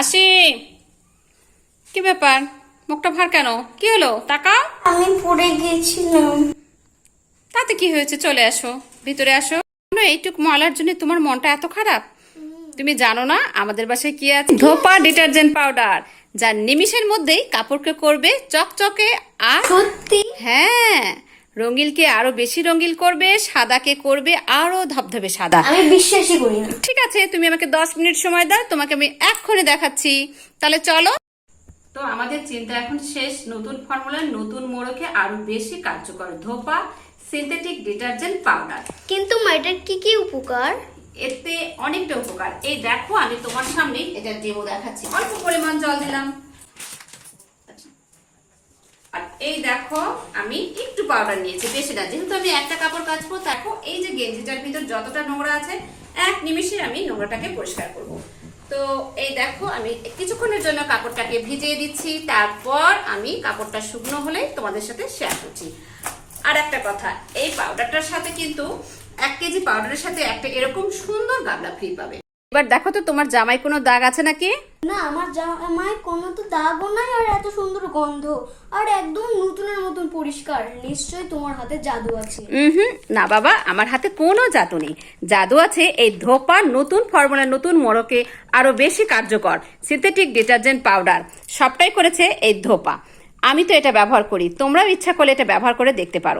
আসি। কি ব্যাপার? মুখটা ভার কেন? কি হলো? তাকাও আমি পড়ে গিয়েছিলাম। তাতে কি হয়েছে? চলে আসো। ভিতরে আসো। এইটুক ময়লার জন্য তোমার মনটা এত খারাপ? তুমি জানো না আমাদের বাসায় কি আছে? ধোপা ডিটারজেন্ট পাউডার যা নিমিষের মধ্যেই কাপড়কে করবে চকচকে আর সত্যি? হ্যাঁ রঙিলকে আরও বেশি রঙিল করবে সাদাকে করবে আরও ধবধবে সাদা। আমি বিশ্বাসই করি না। ঠিক আছে তুমি আমাকে দশ মিনিট সময় দাও তোমাকে আমি এক্ষুনি দেখাচ্ছি। তাহলে চলো। তো আমাদের চিন্তা এখন শেষ। নতুন ফর্মুলার নতুন মোড়কে আরও বেশি কার্যকর। ধোপা সিনথেটিক ডিটারজেন্ট পাউডার কিন্তু মা এটার কি কি উপকার? এতে অনেকটা উপকার। এই দেখো আমি তোমার সামনে এটা ডেমো দেখাচ্ছি। অল্প পরিমাণ জল দিলাম। এই দেখো, আমি একটু পাউডার নিয়েছি, বেশি না। যেহেতু আমি একটা কাপড় কাচবো, দেখো, এই যে গেঞ্জিটার ভিতর যতটা নোংরা আছে, এক নিমিষে আমি নোংরাটাকে পরিষ্কার করব। তো এই দেখো, আমি কিছুক্ষণের জন্য কাপড়টাকে ভিজিয়ে দিচ্ছি, তারপর আমি কাপড়টা শুকনো হলে তোমাদের সাথে শেয়ার করছি। আর একটা কথা, এই পাউডারটার সাথে কিন্তু এক কেজি পাউডারের সাথে একটা এরকম সুন্দর গাবলা ফ্রি পাবে। এবার দেখো তো তোমার জামাই কোনো দাগ আছে নাকি? না আমার জামায় কোনো তো দাগও নাই আর এত সুন্দর গন্ধ। আর একদম নতুনের মতন পরিষ্কার। নিশ্চয়ই তোমার হাতে জাদু আছে। হুম না বাবা আমার হাতে কোনো জাদু নেই। জাদু আছে এই ধোপার নতুন ফর্মুলা নতুন মোড়কে আরও বেশি কার্যকর। সিনথেটিক ডিটারজেন্ট পাউডার সবটাই করেছে এই ধোপা। আমি তো এটা ব্যবহার করি। তোমরাও ইচ্ছা করলে এটা ব্যবহার করে দেখতে পারো।